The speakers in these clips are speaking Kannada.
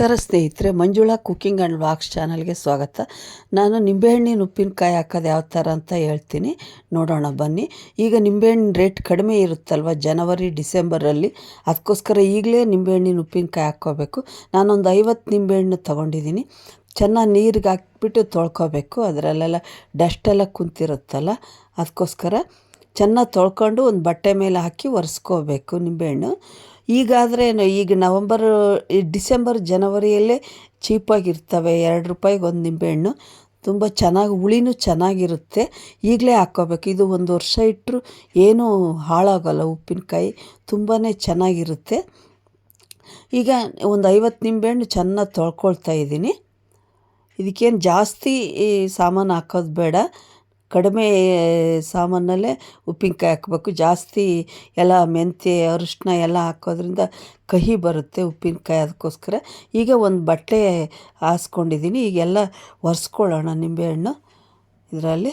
ನಮಸ್ಕಾರ ಸ್ನೇಹಿತರೆ, ಮಂಜುಳಾ ಕುಕ್ಕಿಂಗ್ ಆ್ಯಂಡ್ ವಾಕ್ಸ್ ಚಾನಲ್ಗೆ ಸ್ವಾಗತ. ನಾನು ನಿಂಬೆಹಣ್ಣಿನ ಉಪ್ಪಿನಕಾಯಿ ಹಾಕೋದು ಯಾವ ಥರ ಅಂತ ಹೇಳ್ತೀನಿ. ನೋಡೋಣ, ಬನ್ನಿ. ಈಗ ನಿಂಬೆಹಣ್ಣಿನ ರೇಟ್ ಕಡಿಮೆ ಇರುತ್ತಲ್ವ? ಜನವರಿ ಡಿಸೆಂಬರಲ್ಲಿ ಅದಕ್ಕೋಸ್ಕರ ಈಗಲೇ ನಿಂಬೆಹಣ್ಣಿನ ಉಪ್ಪಿನಕಾಯಿ ಹಾಕ್ಕೋಬೇಕು. ನಾನೊಂದು ಐವತ್ತು ನಿಂಬೆಹಣ್ಣು ತೊಗೊಂಡಿದ್ದೀನಿ ಚೆನ್ನಾಗಿ ನೀರಿಗೆ ಹಾಕ್ಬಿಟ್ಟು ತೊಳ್ಕೊಬೇಕು. ಅದರಲ್ಲೆಲ್ಲ ಡಸ್ಟೆಲ್ಲ ಕುಂತಿರುತ್ತಲ್ಲ ಅದಕ್ಕೋಸ್ಕರ ಚೆನ್ನಾಗಿ ತೊಳ್ಕೊಂಡು ಒಂದು ಬಟ್ಟೆ ಮೇಲೆ ಹಾಕಿ ಒರೆಸ್ಕೋಬೇಕು ನಿಂಬೆಹಣ್ಣು. ಈಗಾದರೆ ಈಗ ನವಂಬರ್ ಡಿಸೆಂಬರ್, ಜನವರಿಯಲ್ಲೇ ಚೀಪಾಗಿರ್ತವೆ. ಎರಡು ರೂಪಾಯಿಗೆ ಒಂದು ನಿಂಬೆಹಣ್ಣು. ತುಂಬ ಚೆನ್ನಾಗಿ, ಹುಳಿನೂ ಚೆನ್ನಾಗಿರುತ್ತೆ. ಈಗಲೇ ಹಾಕ್ಕೋಬೇಕು. ಇದು ಒಂದು ವರ್ಷ ಇಟ್ಟರು ಏನೂ ಹಾಳಾಗಲ್ಲ. ಉಪ್ಪಿನಕಾಯಿ ತುಂಬಾ ಚೆನ್ನಾಗಿರುತ್ತೆ. ಈಗ ಒಂದು ಐವತ್ತು ನಿಂಬೆಹಣ್ಣು ಚೆನ್ನಾಗಿ ತೊಳ್ಕೊಳ್ತಾ ಇದ್ದೀನಿ. ಇದಕ್ಕೇನು ಜಾಸ್ತಿ ಸಾಮಾನು ಹಾಕೋದು ಬೇಡ. ಕಡಿಮೆ ಸಾಮಾನಲ್ಲೇ ಉಪ್ಪಿನಕಾಯಿ ಹಾಕ್ಬೇಕು. ಜಾಸ್ತಿ ಎಲ್ಲ ಮೆಂತ್ಯ ಅರಿಶಿನ ಎಲ್ಲ ಹಾಕೋದ್ರಿಂದ ಕಹಿ ಬರುತ್ತೆ ಉಪ್ಪಿನಕಾಯಿ ಅದಕ್ಕೋಸ್ಕರ. ಈಗ ಒಂದು ಬಟ್ಟೆ ಹಾಸ್ಕೊಂಡಿದ್ದೀನಿ. ಈಗೆಲ್ಲ ಒರೆಸ್ಕೊಳ್ಳೋಣ ನಿಂಬೆಹಣ್ಣು ಇದರಲ್ಲಿ.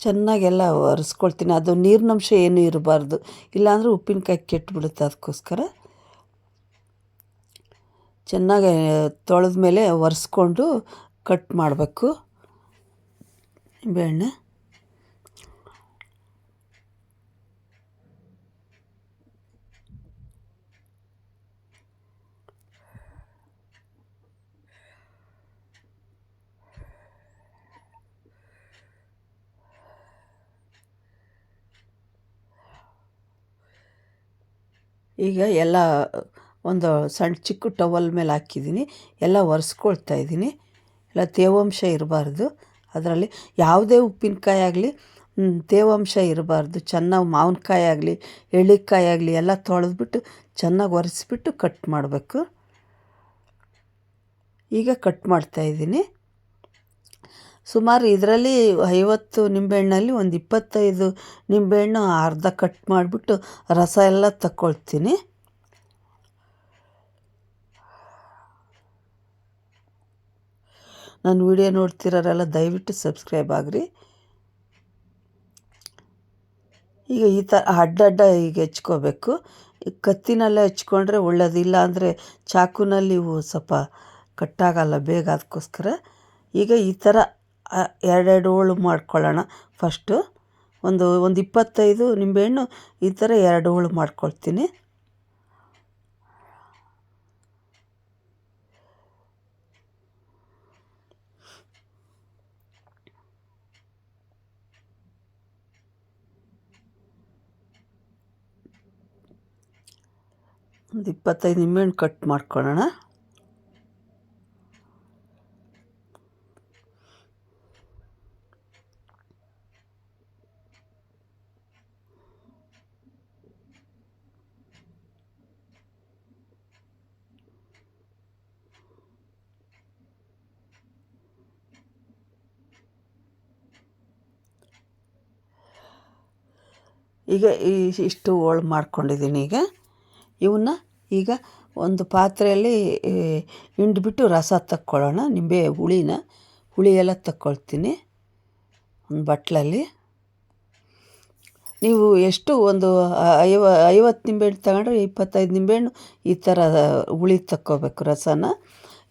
ಚೆನ್ನಾಗೆಲ್ಲ ಒರೆಸ್ಕೊಳ್ತೀನಿ. ಅದು ನೀರಿನಂಶ ಏನೂ ಇರಬಾರ್ದು. ಇಲ್ಲಾಂದರೆ ಉಪ್ಪಿನಕಾಯಿ ಕೆಟ್ಟುಬಿಡುತ್ತೆ ಅದಕ್ಕೋಸ್ಕರ. ಚೆನ್ನಾಗಿ ತೊಳೆದ ಮೇಲೆ ಒರೆಸ್ಕೊಂಡು ಕಟ್ ಮಾಡಬೇಕು. ನಿಂಬೆಹಣ್ಣು ಈಗ ಎಲ್ಲ ಒಂದು ಸಣ್ಣ ಚಿಕ್ಕ ಟವಲ್ ಮೇಲೆ ಹಾಕಿದ್ದೀನಿ. ಎಲ್ಲ ಒರೆಸ್ಕೊಳ್ತಾ ಇದ್ದೀನಿ. ಎಲ್ಲ ತೇವಾಂಶ ಇರಬಾರ್ದು. ಅದರಲ್ಲಿ ಯಾವುದೇ ಉಪ್ಪಿನಕಾಯಿ ಆಗಲಿ ತೇವಾಂಶ ಇರಬಾರ್ದು. ಚೆನ್ನಾಗಿ ಮಾವಿನಕಾಯಿ ಆಗಲಿ, ಎಳ್ಳಿಕಾಯಿ ಆಗಲಿ ಎಲ್ಲ ತೊಳೆದ್ಬಿಟ್ಟು ಚೆನ್ನಾಗಿ ಒರೆಸ್ಬಿಟ್ಟು ಕಟ್ ಮಾಡಬೇಕು. ಈಗ ಕಟ್ ಮಾಡ್ತಾಯಿದ್ದೀನಿ ಸುಮಾರು ಇದರಲ್ಲಿ ಐವತ್ತು ನಿಂಬೆಹಣ್ಣಲ್ಲಿ ಒಂದು ಇಪ್ಪತ್ತೈದು ನಿಂಬೆಹಣ್ಣು ಅರ್ಧ ಕಟ್ ಮಾಡಿಬಿಟ್ಟು ರಸ ಎಲ್ಲ ತಗೊಳ್ತೀನಿ ನನ್ನ ವಿಡಿಯೋ ನೋಡ್ತಿರೋರೆಲ್ಲ ದಯವಿಟ್ಟು ಸಬ್ಸ್ಕ್ರೈಬ್ ಆಗಿರಿ. ಈಗ ಈ ಥರ ಅಡ್ಡಡ್ಡ ಈಗ ಹೆಚ್ಕೋಬೇಕು. ಕತ್ತಿನಲ್ಲೇ ಹೆಚ್ಕೊಂಡ್ರೆ ಒಳ್ಳೇದಿಲ್ಲ ಅಂದರೆ ಚಾಕುನಲ್ಲಿ ಇವು ಸ್ವಲ್ಪ ಕಟ್ಟಾಗಲ್ಲ ಬೇಗ ಅದಕ್ಕೋಸ್ಕರ. ಈಗ ಈ ಥರ ಎರಡೆರಡು ಹೋಳು ಮಾಡ್ಕೊಳ್ಳೋಣ ಫಸ್ಟು. ಒಂದು ಒಂದು ಇಪ್ಪತ್ತೈದು ನಿಂಬೆಹಣ್ಣು ಈ ಥರ ಎರಡು ಹೋಳು ಮಾಡ್ಕೊಳ್ತೀನಿ. ಒಂದು ಇಪ್ಪತ್ತೈದು ನಿಂಬೆಹಣ್ಣು ಕಟ್ ಮಾಡ್ಕೊಳ್ಳೋಣ. ಈಗ ಇಷ್ಟು ಹೋಳು ಮಾಡ್ಕೊಂಡಿದ್ದೀನಿ ಈಗ. ಇವನ್ನ ಈಗ ಒಂದು ಪಾತ್ರೆಯಲ್ಲಿ ಹಿಂಡಿಬಿಟ್ಟು ರಸ ತಕ್ಕೊಳ್ಳೋಣ. ನಿಂಬೆ ಹುಳಿನ, ಹುಳಿ ಎಲ್ಲ ತಕ್ಕೊಳ್ತೀನಿ ಒಂದು ಬಟ್ಲಲ್ಲಿ. ನೀವು ಎಷ್ಟು ಒಂದು ಐವ, ಐವತ್ತು ನಿಂಬೆಹಣ್ಣು ತಗೊಂಡ್ರೆ ಇಪ್ಪತ್ತೈದು ನಿಂಬೆಹಣ್ಣು ಈ ಥರ ಹುಳಿ ತಕ್ಕೋಬೇಕು ರಸನ.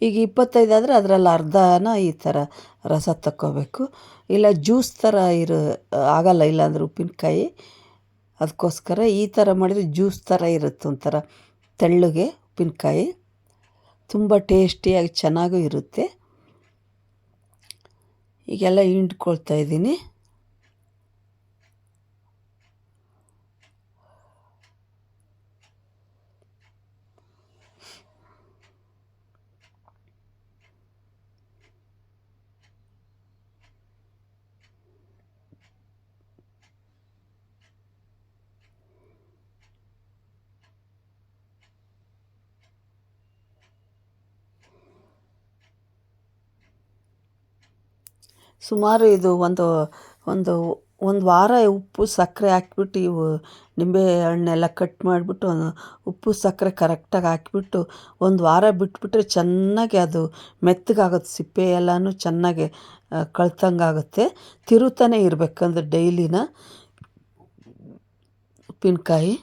ಈಗ ಇಪ್ಪತ್ತೈದು ಆದರೆ ಅದರಲ್ಲಿ ಅರ್ಧನ ಈ ಥರ ರಸ ತಕ್ಕೋಬೇಕು. ಇಲ್ಲ ಜ್ಯೂಸ್ ಥರ ಇರೋ, ಆಗಲ್ಲ, ಇಲ್ಲಾಂದ್ರೆ ಉಪ್ಪಿನಕಾಯಿ. ಅದಕ್ಕೋಸ್ಕರ ಈ ಥರ ಮಾಡಿದರೆ ಜ್ಯೂಸ್ ಥರ ಇರುತ್ತೆ ಒಂಥರ ತೆಳ್ಳಗೆ ಉಪ್ಪಿನಕಾಯಿ. ತುಂಬ ಟೇಸ್ಟಿಯಾಗಿ ಚೆನ್ನಾಗೂ ಇರುತ್ತೆ. ಈಗೆಲ್ಲ ಹಿಂಡ್ಕೊಳ್ತಾ ಇದ್ದೀನಿ. ಸುಮಾರು ಇದು ಒಂದು ಒಂದು ಒಂದು ವಾರ ಉಪ್ಪು ಸಕ್ಕರೆ ಹಾಕ್ಬಿಟ್ಟು ಇವು ನಿಂಬೆ ಹಣ್ಣೆಲ್ಲ ಕಟ್ ಮಾಡಿಬಿಟ್ಟು ಉಪ್ಪು ಸಕ್ಕರೆ ಕರೆಕ್ಟಾಗಿ ಹಾಕಿಬಿಟ್ಟು ಒಂದು ವಾರ ಬಿಟ್ಬಿಟ್ರೆ ಚೆನ್ನಾಗಿ ಅದು ಮೆತ್ತಗಾಗುತ್ತೆ, ಸಿಪ್ಪೆ ಎಲ್ಲನೂ ಚೆನ್ನಾಗಿ ಕಳ್ತಂಗಾಗುತ್ತೆ. ತಿರುತಾನೆ ಇರಬೇಕಂದ್ರೆ ಡೈಲಿನ ಉಪ್ಪಿನಕಾಯಿ.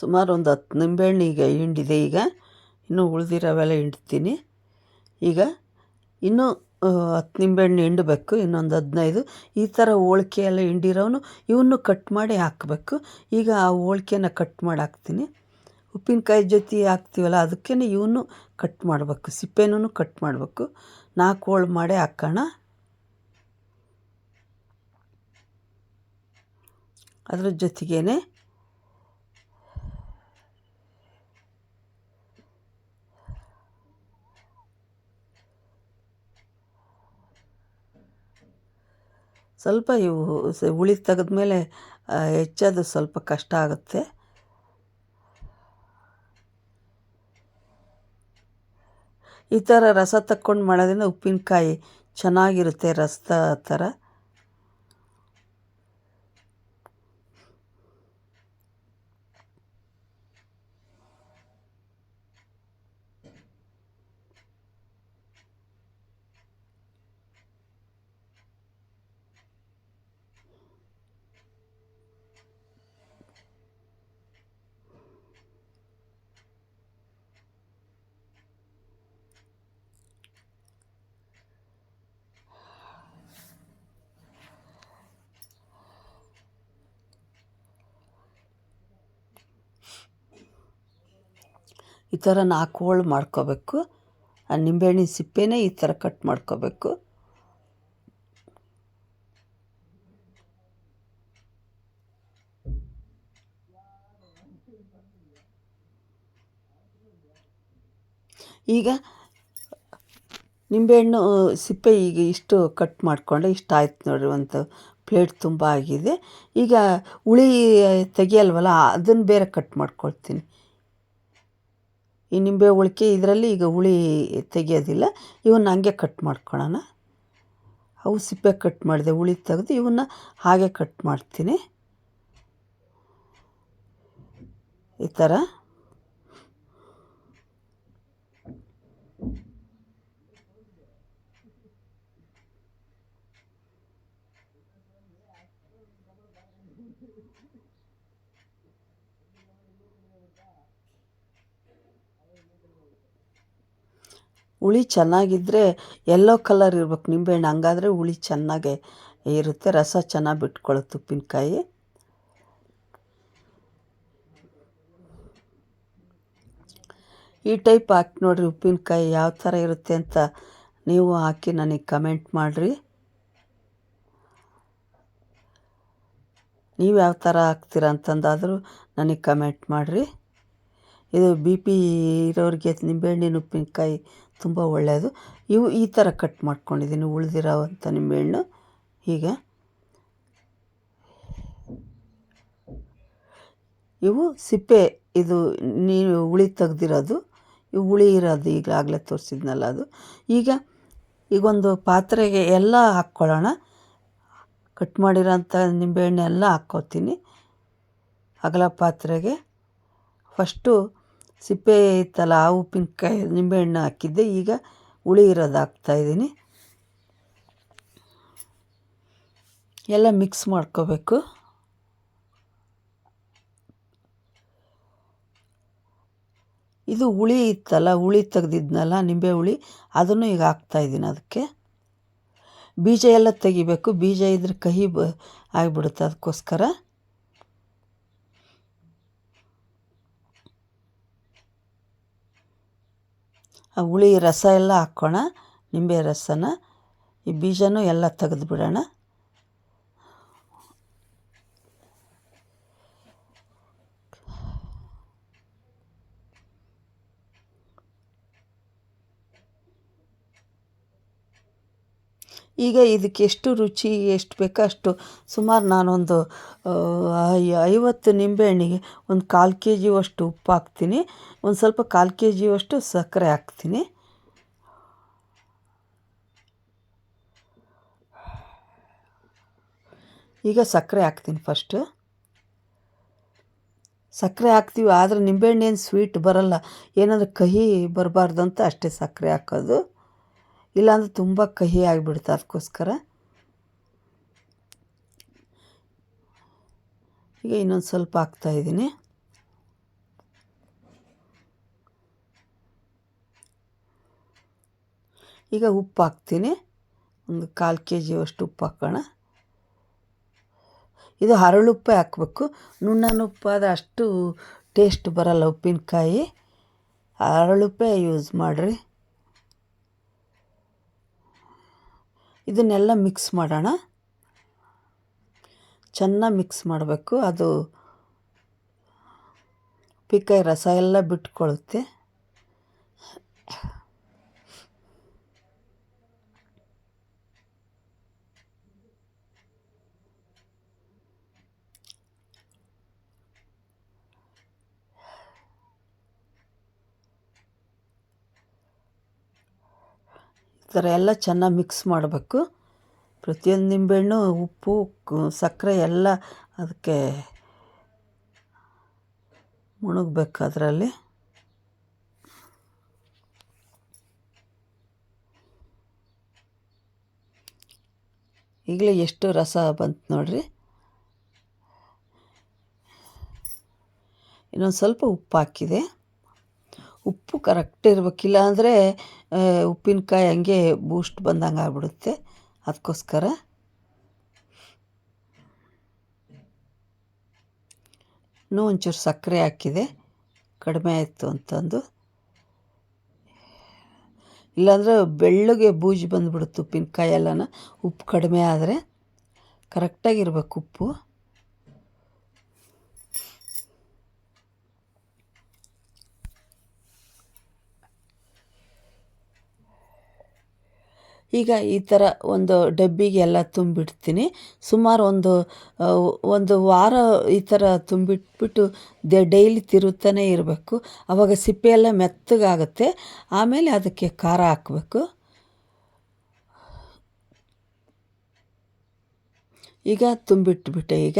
ಸುಮಾರು ಒಂದು ಹತ್ತು ನಿಂಬೆಹಣ್ಣು ಈಗ ಹಿಂಡಿದೆ ಈಗ. ಇನ್ನೂ ಉಳಿದಿರೋವೆಲ್ಲ ಹಿಂಡ್ತೀನಿ. ಈಗ ಇನ್ನೂ ಹತ್ತು ನಿಂಬೆಹಣ್ಣು ಹಿಂಡಬೇಕು, ಇನ್ನೊಂದು ಹದಿನೈದು. ಈ ಥರ ಹೋಳ್ಕೆ ಎಲ್ಲ ಹಿಂಡಿರೋನು ಇವನ್ನು ಕಟ್ ಮಾಡಿ ಹಾಕಬೇಕು. ಈಗ ಆ ಹೋಳ್ಕೆನ ಕಟ್ ಮಾಡಿ ಹಾಕ್ತೀನಿ. ಉಪ್ಪಿನಕಾಯಿ ಜೊತೆ ಹಾಕ್ತೀವಲ್ಲ ಅದಕ್ಕೇ ಇವನು ಕಟ್ ಮಾಡಬೇಕು. ಸಿಪ್ಪೆನೂ ಕಟ್ ಮಾಡಬೇಕು. ನಾಲ್ಕು ಹೋಳು ಮಾಡಿ ಹಾಕೋಣ. ಅದ್ರ ಜೊತೆಗೇನೆ ಸ್ವಲ್ಪ ಇವು ಹುಳಿ ತೆಗೆದ್ಮೇಲೆ ಮೇಲೆ ಹೆಚ್ಚೋದು ಸ್ವಲ್ಪ ಕಷ್ಟ ಆಗುತ್ತೆ. ಈ ಥರ ರಸ ತಕ್ಕೊಂಡು ಮಾಡೋದ್ರಿಂದ ಉಪ್ಪಿನಕಾಯಿ ಚೆನ್ನಾಗಿರುತ್ತೆ ರಸದ ಥರ ಈ ಥರ ನಾಲ್ಕು ಹೋಳು ಮಾಡ್ಕೋಬೇಕು. ಆ ನಿಂಬೆಹಣ್ಣಿನ ಸಿಪ್ಪೆನೇ ಈ ಥರ ಕಟ್ ಮಾಡ್ಕೋಬೇಕು. ಈಗ ನಿಂಬೆಹಣ್ಣು, ಸಿಪ್ಪೆ ಈಗ ಇಷ್ಟು ಕಟ್ ಮಾಡಿಕೊಂಡೆ ಇಷ್ಟು ಆಯ್ತು ನೋಡಿರಿ, ಒಂದು ಪ್ಲೇಟ್ ತುಂಬ ಆಗಿದೆ. ಈಗ ಹುಳಿ ತೆಗಿಯಲ್ವಲ್ಲ, ಅದನ್ನು ಬೇರೆ ಕಟ್ ಮಾಡ್ಕೊಳ್ತೀನಿ. ಈ ನಿಂಬೆ ಉಳಿಕೆ ಇದರಲ್ಲಿ ಈಗ ಹುಳಿ ತೆಗಿಯೋದಿಲ್ಲ. ಇವನ್ನ ಹಂಗೆ ಕಟ್ ಮಾಡ್ಕೊಳ್ಳೋಣ ಅವು ಸಿಪ್ಪೆ ಕಟ್ ಮಾಡಿದೆ, ಹುಳಿ ತೆಗೆದು ಇವನ್ನ ಹಾಗೆ ಕಟ್ ಮಾಡ್ತೀನಿ. ಈ ಥರ. ಹುಳಿ ಚೆನ್ನಾಗಿದ್ದರೆ ಎಲ್ಲೋ ಕಲರ್ ಇರ್ಬೇಕು. ನಿಂಬೆಹಣ್ಣು ಹಂಗಾದ್ರೆ ಹುಳಿ ಚೆನ್ನಾಗೆ ಇರುತ್ತೆ. ರಸ ಚೆನ್ನಾಗಿ ಬಿಟ್ಕೊಳ್ಳುತ್ತೆ ಉಪ್ಪಿನಕಾಯಿ ಈ ಟೈಪ್ ಹಾಕಿ ನೋಡಿರಿ ಉಪ್ಪಿನಕಾಯಿ ಯಾವ ಥರ ಇರುತ್ತೆ ಅಂತ ನೀವು ಹಾಕಿ ನನಗೆ ಕಮೆಂಟ್ ಮಾಡಿರಿ. ನೀವು ಯಾವ ಥರ ಹಾಕ್ತೀರ ಅಂತಂದಾದರೂ ನನಗೆ ಕಮೆಂಟ್ ಮಾಡಿರಿ. ಇದು ಬಿ ಪಿ ಇರೋರಿಗೆ ನಿಂಬೆಹಣ್ಣಿನ ಉಪ್ಪಿನಕಾಯಿ ತುಂಬ ಒಳ್ಳೆಯದು. ಇವು ಈ ಥರ ಕಟ್ ಮಾಡ್ಕೊಂಡಿದ್ದೀನಿ. ಉಳಿದಿರೋವಂಥ ನಿಂಬೆಹಣ್ಣು ಈಗ ಇವು ಸಿಪ್ಪೆ, ಇದು ನೀವು ಹುಳಿ ತೆಗ್ದಿರೋದು. ಇವು ಹುಳಿ ಇರೋದು ಈಗಾಗಲೇ ತೋರಿಸಿದ್ನಲ್ಲ ಅದು. ಈಗ ಈಗೊಂದು ಪಾತ್ರೆಗೆ ಎಲ್ಲ ಹಾಕ್ಕೊಳ್ಳೋಣ. ಕಟ್ ಮಾಡಿರೋಂಥ ನಿಂಬೆಹಣ್ಣೆಲ್ಲ ಹಾಕ್ಕೋತೀನಿ. ಅಗಲ ಪಾತ್ರೆಗೆ. ಫಸ್ಟು ಸಿಪ್ಪೆ ಇತ್ತಲ್ಲ ಆ ಉಪ್ಪಿನಕಾಯಿ, ನಿಂಬೆಹಣ್ಣು ಹಾಕಿದ್ದೆ. ಈಗ ಹುಳಿ ಇರೋದು ಹಾಕ್ತಾಯಿದ್ದೀನಿ ಎಲ್ಲ ಮಿಕ್ಸ್ ಮಾಡ್ಕೋಬೇಕು. ಇದು ಹುಳಿ ಇತ್ತಲ್ಲ, ಹುಳಿ ತೆಗೆದಿದ್ನಲ್ಲ, ನಿಂಬೆ ಹುಳಿ, ಅದನ್ನು ಈಗ ಹಾಕ್ತಾಯಿದ್ದೀನಿ ಅದಕ್ಕೆ. ಬೀಜ ಎಲ್ಲ ತೆಗಿಬೇಕು. ಬೀಜ ಇದ್ರೆ ಕಹಿ ಬ ಆಗಿಬಿಡುತ್ತೆ ಅದಕ್ಕೋಸ್ಕರ. ಹುಳಿ ರಸ ಎಲ್ಲ ಹಾಕ್ಕೋಣ ನಿಂಬೆ ರಸನ ಈ ಬೀಜನೂ ಎಲ್ಲ ತೆಗೆದು ಈಗ ಇದಕ್ಕೆ ಎಷ್ಟು ರುಚಿ, ಎಷ್ಟು ಬೇಕೋ ಅಷ್ಟು ಸುಮಾರು ನಾನೊಂದು ಐವತ್ತು ನಿಂಬೆಹಣ್ಣಿಗೆ ಒಂದು ಕಾಲು ಕೆ ಜಿಯಷ್ಟು ಉಪ್ಪು ಹಾಕ್ತೀನಿ ಒಂದು ಸ್ವಲ್ಪ ಕಾಲು ಕೆ ಜಿಯಷ್ಟು ಸಕ್ಕರೆ ಹಾಕ್ತೀನಿ. ಈಗ ಸಕ್ಕರೆ ಹಾಕ್ತೀನಿ ಫಸ್ಟು ಸಕ್ಕರೆ ಹಾಕ್ತೀವಿ, ಆದರೆ ನಿಂಬೆಹಣ್ಣೇನು ಸ್ವೀಟ್ ಬರಲ್ಲ. ಏನಂದ್ರೆ ಕಹಿ ಬರಬಾರ್ದು ಅಂತ ಅಷ್ಟೇ ಸಕ್ಕರೆ ಹಾಕೋದು. ಇಲ್ಲಾಂದರೆ ತುಂಬ ಕಹಿ ಆಗಿಬಿಡುತ್ತೆ ಅದಕ್ಕೋಸ್ಕರ. ಈಗ ಇನ್ನೊಂದು ಸ್ವಲ್ಪ ಹಾಕ್ತಾಯಿದ್ದೀನಿ ಈಗ ಉಪ್ಪು ಹಾಕ್ತೀನಿ. ಒಂದು ಕಾಲು ಕೆ ಜಿಯಷ್ಟು ಉಪ್ಪು ಹಾಕೋಣ. ಇದು ಹರಳುಪ್ಪೇ ಹಾಕಬೇಕು. ನುಣ್ಣನುಪ್ಪಾದ ಅಷ್ಟು ಟೇಸ್ಟ್ ಬರಲ್ಲ ಉಪ್ಪಿನಕಾಯಿ. ಹರಳುಪ್ಪೇ ಯೂಸ್ ಮಾಡಿರಿ. ಇದನ್ನೆಲ್ಲ ಮಿಕ್ಸ್ ಮಾಡೋಣ. ಚೆನ್ನಾಗಿ ಮಿಕ್ಸ್ ಮಾಡಬೇಕು. ಅದು ಪಿಕ್ಕಾಯಿ ರಸ ಎಲ್ಲ ಬಿಟ್ಕೊಳ್ಳುತ್ತೆ ಥರ ಎಲ್ಲ ಚೆನ್ನಾಗಿ ಮಿಕ್ಸ್ ಮಾಡಬೇಕು. ಪ್ರತಿಯೊಂದು ನಿಂಬೆಹಣ್ಣು, ಉಪ್ಪು ಸಕ್ಕರೆ ಎಲ್ಲ ಅದಕ್ಕೆ ಮುಣುಗ್ಬೇಕು ಅದರಲ್ಲಿ. ಈಗಲೇ ಎಷ್ಟು ರಸ ಬಂತು ನೋಡ್ರಿ. ಇನ್ನೊಂದು ಸ್ವಲ್ಪ ಉಪ್ಪು ಹಾಕಿದೆ. ಉಪ್ಪು ಕರೆಕ್ಟ್ ಇರಬೇಕಿಲ್ಲ ಅಂದರೆ ಉಪ್ಪಿನಕಾಯಿ ಹಂಗೆ ಬೂಸ್ಟ್ ಬಂದಂಗೆ ಆಗ್ಬಿಡುತ್ತೆ. ಅದಕ್ಕೋಸ್ಕರ ಇನ್ನೂ ಒಂಚೂರು ಸಕ್ಕರೆ ಹಾಕಿದೆ. ಕಡಿಮೆ ಆಯಿತು ಅಂತಂದು. ಇಲ್ಲಾಂದರೆ ಬೆಳ್ಳಗೆ ಬೂಜಿ ಬಂದುಬಿಡುತ್ತೆ ಉಪ್ಪಿನಕಾಯಿ ಎಲ್ಲನ. ಉಪ್ಪು ಕಡಿಮೆ ಆದರೆ. ಕರೆಕ್ಟಾಗಿರ್ಬೇಕು ಉಪ್ಪು. ಈಗ ಈ ಥರ ಒಂದು ಡಬ್ಬಿಗೆ ಎಲ್ಲ ತುಂಬಿಡ್ತೀನಿ. ಸುಮಾರು ಒಂದು ಒಂದು ವಾರ ಈ ಥರ ತುಂಬಿಟ್ಬಿಟ್ಟು ದೆ, ಡೈಲಿ ತಿರುತ್ತಾನೆ ಇರಬೇಕು. ಆವಾಗ ಸಿಪ್ಪೆ ಎಲ್ಲ ಮೆತ್ತಗಾಗುತ್ತೆ. ಆಮೇಲೆ ಅದಕ್ಕೆ ಖಾರ ಹಾಕಬೇಕು. ಈಗ ತುಂಬಿಟ್ಬಿಟ್ಟೆ ಈಗ.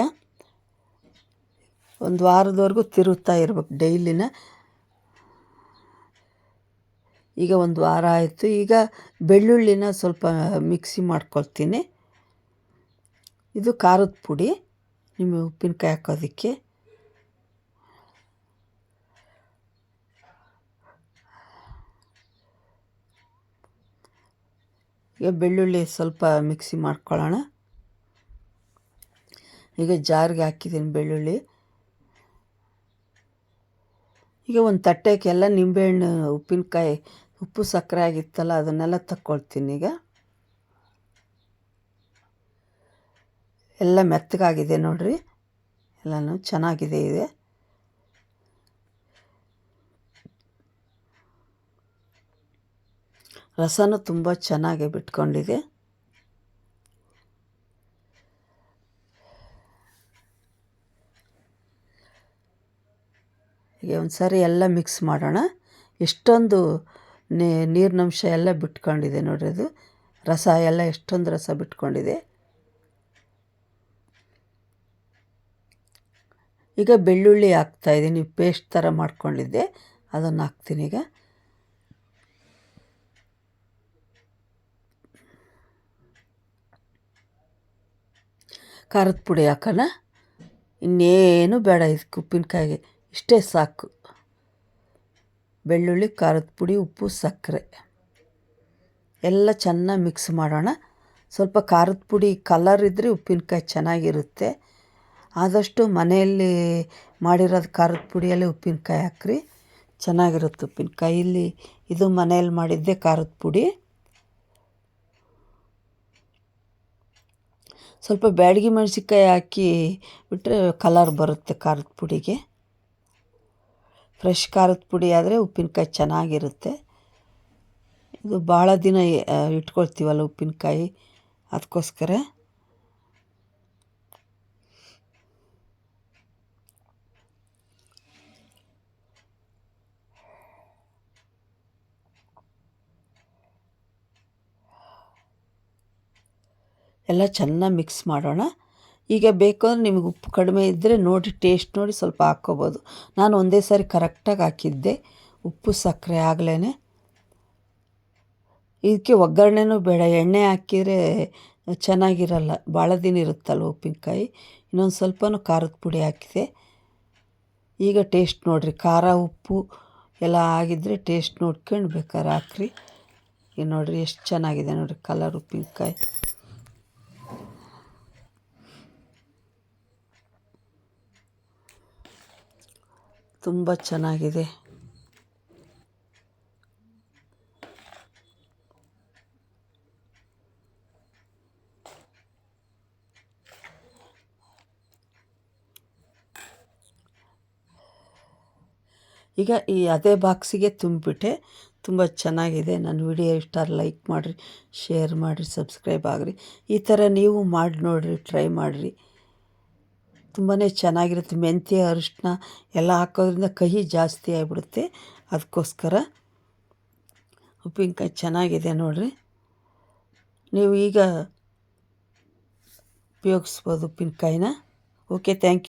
ಒಂದು ವಾರದವರೆಗೂ ತಿರುತ್ತಾ ಇರ್ಬೇಕು ಡೈಲಿನ. ಈಗ ಒಂದು ವಾರ ಆಯಿತು. ಈಗ ಬೆಳ್ಳುಳ್ಳಿನ ಸ್ವಲ್ಪ ಮಿಕ್ಸಿ ಮಾಡ್ಕೊಳ್ತೀನಿ. ಇದು ಖಾರದ ಪುಡಿ. ನಿಮ್ಮ ಉಪ್ಪಿನಕಾಯಿ ಹಾಕೋದಕ್ಕೆ. ಈಗ ಬೆಳ್ಳುಳ್ಳಿ ಸ್ವಲ್ಪ ಮಿಕ್ಸಿ ಮಾಡ್ಕೊಳ್ಳೋಣ. ಈಗ ಜಾರಿಗೆ ಹಾಕಿದ್ದೀನಿ ಬೆಳ್ಳುಳ್ಳಿ. ಈಗ ಒಂದು ತಟ್ಟೆಗೆಲ್ಲ ನಿಂಬೆಹಣ್ಣು, ಉಪ್ಪಿನಕಾಯಿ ಉಪ್ಪು ಸಕ್ಕರೆ ಆಗಿತ್ತಲ್ಲ, ಅದನ್ನೆಲ್ಲ ತಕ್ಕೊಳ್ತೀನಿ ಈಗ. ಎಲ್ಲ ಮೆತ್ತಗಾಗಿದೆ ನೋಡ್ರಿ. ಎಲ್ಲನೂ ಚೆನ್ನಾಗಿದೆ ಇದೆ. ರಸನೂ ತುಂಬ ಚೆನ್ನಾಗಿ ಬಿಟ್ಕೊಂಡಿದೆ. ಈಗ ಒಂದು ಸಾರಿ ಎಲ್ಲ ಮಿಕ್ಸ್ ಮಾಡೋಣ. ಎಷ್ಟೊಂದು ನೀರಿನಂಶ ಎಲ್ಲ ಬಿಟ್ಕೊಂಡಿದೆ ನೋಡ್ರಿ ಅದು. ರಸ ಎಲ್ಲ ಎಷ್ಟೊಂದು ರಸ ಬಿಟ್ಕೊಂಡಿದೆ. ಈಗ ಬೆಳ್ಳುಳ್ಳಿ ಹಾಕ್ತಾಯಿದ್ದೀನಿ ಪೇಸ್ಟ್ ಥರ ಮಾಡ್ಕೊಂಡಿದ್ದೆ. ಅದನ್ನು ಹಾಕ್ತೀನಿ ಈಗ. ಖಾರದ ಪುಡಿ ಹಾಕೋಣ. ಇನ್ನೇನು ಬೇಡ ಇದಕ್ಕೆ ಉಪ್ಪಿನಕಾಯಿಗೆ. ಇಷ್ಟೇ ಸಾಕು. ಬೆಳ್ಳುಳ್ಳಿ, ಖಾರದ ಪುಡಿ, ಉಪ್ಪು, ಸಕ್ಕರೆ. ಎಲ್ಲ ಚೆನ್ನಾಗಿ ಮಿಕ್ಸ್ ಮಾಡೋಣ. ಸ್ವಲ್ಪ ಖಾರದ ಪುಡಿ ಕಲರ್ ಇದ್ದರೆ ಉಪ್ಪಿನಕಾಯಿ ಚೆನ್ನಾಗಿರುತ್ತೆ. ಆದಷ್ಟು ಮನೆಯಲ್ಲಿ ಮಾಡಿರೋದು ಖಾರದ ಪುಡಿಯಲ್ಲೇ ಉಪ್ಪಿನಕಾಯಿ ಹಾಕ್ರಿ. ಚೆನ್ನಾಗಿರುತ್ತೆ ಉಪ್ಪಿನಕಾಯಿ. ಇಲ್ಲಿ ಇದು ಮನೆಯಲ್ಲಿ ಮಾಡಿದ್ದೆ ಖಾರದ ಪುಡಿ. ಸ್ವಲ್ಪ ಬ್ಯಾಡಗಿ ಮೆಣಸಿನ್ಕಾಯಿ ಹಾಕಿ ಬಿಟ್ಟರೆ ಕಲರ್ ಬರುತ್ತೆ ಖಾರದ ಪುಡಿಗೆ. ಫ್ರೆಶ್ ಖಾರದ ಪುಡಿ ಆದರೆ ಉಪ್ಪಿನಕಾಯಿ ಚೆನ್ನಾಗಿರುತ್ತೆ. ಇದು ಭಾಳ ದಿನ ಇಟ್ಕೊಳ್ತೀವಲ್ಲ ಉಪ್ಪಿನಕಾಯಿ. ಅದಕ್ಕೋಸ್ಕರ ಎಲ್ಲ ಚೆನ್ನಾಗಿ ಮಿಕ್ಸ್ ಮಾಡೋಣ. ಈಗ ಬೇಕು ಅಂದರೆ ನಿಮಗೆ ಉಪ್ಪು ಕಡಿಮೆ ಇದ್ದರೆ ನೋಡಿ ಟೇಸ್ಟ್ ನೋಡಿ ಸ್ವಲ್ಪ ಹಾಕ್ಕೋಬೋದು. ನಾನು ಒಂದೇ ಸಾರಿ ಕರೆಕ್ಟಾಗಿ ಹಾಕಿದ್ದೆ. ಉಪ್ಪು ಸಕ್ಕರೆ ಆಗಲೇ ಇದಕ್ಕೆ ಒಗ್ಗರಣೆನೂ ಬೇಡ. ಎಣ್ಣೆ ಹಾಕಿದರೆ ಚೆನ್ನಾಗಿರಲ್ಲ. ಭಾಳ ದಿನ ಇರುತ್ತಲ್ಲ ಉಪ್ಪಿನಕಾಯಿ. ಇನ್ನೊಂದು ಸ್ವಲ್ಪನೂ ಖಾರದ ಪುಡಿ ಹಾಕಿದೆ. ಈಗ ಟೇಸ್ಟ್ ನೋಡಿರಿ. ಖಾರ, ಉಪ್ಪು ಎಲ್ಲ ಆಗಿದ್ದರೆ ಟೇಸ್ಟ್ ನೋಡ್ಕೊಂಡು ಬೇಕಾದ್ರೆ ಹಾಕ್ರಿ. ಈಗ ನೋಡಿರಿ, ಎಷ್ಟು ಚೆನ್ನಾಗಿದೆ ನೋಡಿರಿ ಕಲರ್ ಉಪ್ಪಿನಕಾಯಿ. ತುಂಬ ಚೆನ್ನಾಗಿದೆ. ಈಗ ಈ ಅದೇ ಬಾಕ್ಸಿಗೆ ತುಂಬಿಬಿಟ್ಟೆ. ತುಂಬ ಚೆನ್ನಾಗಿದೆ. ನನ್ನ ವಿಡಿಯೋ ಇಷ್ಟ ಲೈಕ್ ಮಾಡಿರಿ ಶೇರ್ ಮಾಡಿರಿ ಸಬ್ಸ್ಕ್ರೈಬ್ ಆಗಿರಿ. ಈ ಥರ ನೀವು ಮಾಡಿ ನೋಡಿರಿ ಟ್ರೈ ಮಾಡಿರಿ. ತುಂಬಾ ಚೆನ್ನಾಗಿರುತ್ತೆ. ಮೆಂತ್ಯ ಅರಿಶಿನ ಎಲ್ಲ ಹಾಕೋದ್ರಿಂದ ಕಹಿ ಜಾಸ್ತಿ ಆಗಿಬಿಡುತ್ತೆ. ಅದಕ್ಕೋಸ್ಕರ ಉಪ್ಪಿನಕಾಯಿ ಚೆನ್ನಾಗಿದೆ ನೋಡಿರಿ. ನೀವು ಈಗ ಉಪಯೋಗಿಸ್ಬೋದು ಉಪ್ಪಿನಕಾಯಿನ. Okay thank you